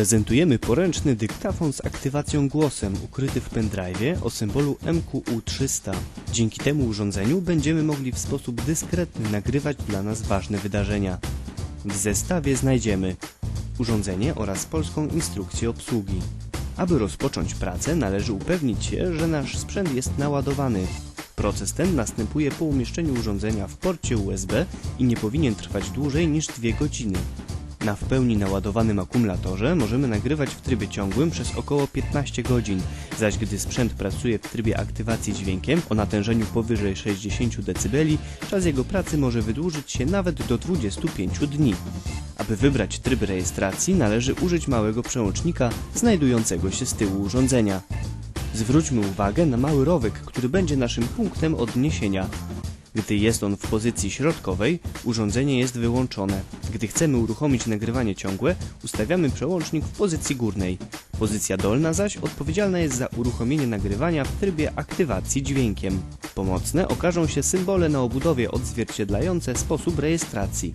Prezentujemy poręczny dyktafon z aktywacją głosem ukryty w pendrive o symbolu MQU300. Dzięki temu urządzeniu będziemy mogli w sposób dyskretny nagrywać dla nas ważne wydarzenia. W zestawie znajdziemy urządzenie oraz polską instrukcję obsługi. Aby rozpocząć pracę należy upewnić się, że nasz sprzęt jest naładowany. Proces ten następuje po umieszczeniu urządzenia w porcie USB i nie powinien trwać dłużej niż 2 godziny. Na w pełni naładowanym akumulatorze możemy nagrywać w trybie ciągłym przez około 15 godzin, zaś gdy sprzęt pracuje w trybie aktywacji dźwiękiem o natężeniu powyżej 60 dB, czas jego pracy może wydłużyć się nawet do 25 dni. Aby wybrać tryb rejestracji należy użyć małego przełącznika znajdującego się z tyłu urządzenia. Zwróćmy uwagę na mały rowek, który będzie naszym punktem odniesienia. Gdy jest on w pozycji środkowej, urządzenie jest wyłączone. Gdy chcemy uruchomić nagrywanie ciągłe, ustawiamy przełącznik w pozycji górnej. Pozycja dolna zaś odpowiedzialna jest za uruchomienie nagrywania w trybie aktywacji dźwiękiem. Pomocne okażą się symbole na obudowie odzwierciedlające sposób rejestracji.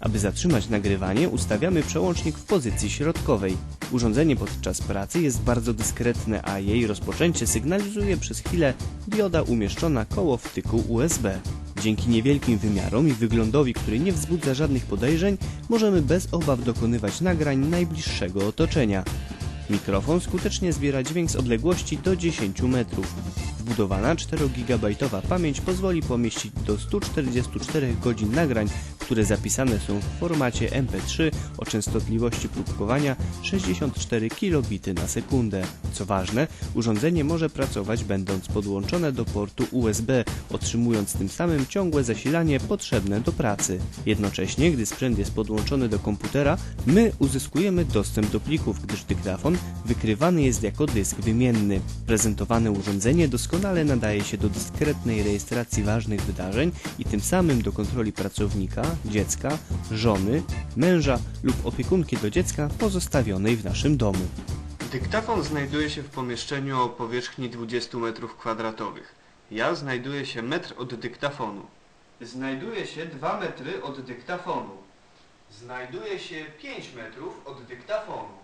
Aby zatrzymać nagrywanie, ustawiamy przełącznik w pozycji środkowej. Urządzenie podczas pracy jest bardzo dyskretne, a jej rozpoczęcie sygnalizuje przez chwilę dioda umieszczona koło wtyku USB. Dzięki niewielkim wymiarom i wyglądowi, który nie wzbudza żadnych podejrzeń, możemy bez obaw dokonywać nagrań najbliższego otoczenia. Mikrofon skutecznie zbiera dźwięk z odległości do 10 metrów. Wbudowana 4-gigabajtowa pamięć pozwoli pomieścić do 144 godzin nagrań, które zapisane są w formacie MP3 o częstotliwości próbkowania 64 kilobity na sekundę. Co ważne, urządzenie może pracować będąc podłączone do portu USB, otrzymując tym samym ciągłe zasilanie potrzebne do pracy. Jednocześnie, gdy sprzęt jest podłączony do komputera, my uzyskujemy dostęp do plików, gdyż dyktafon wykrywany jest jako dysk wymienny. Prezentowane urządzenie doskonale nadaje się do dyskretnej rejestracji ważnych wydarzeń i tym samym do kontroli pracownika, dziecka, żony, męża lub opiekunki do dziecka pozostawionej w naszym domu. Dyktafon znajduje się w pomieszczeniu o powierzchni 20 m2. Ja znajduję się metr od dyktafonu. Znajduje się 2 metry od dyktafonu. Znajduje się 5 metrów od dyktafonu.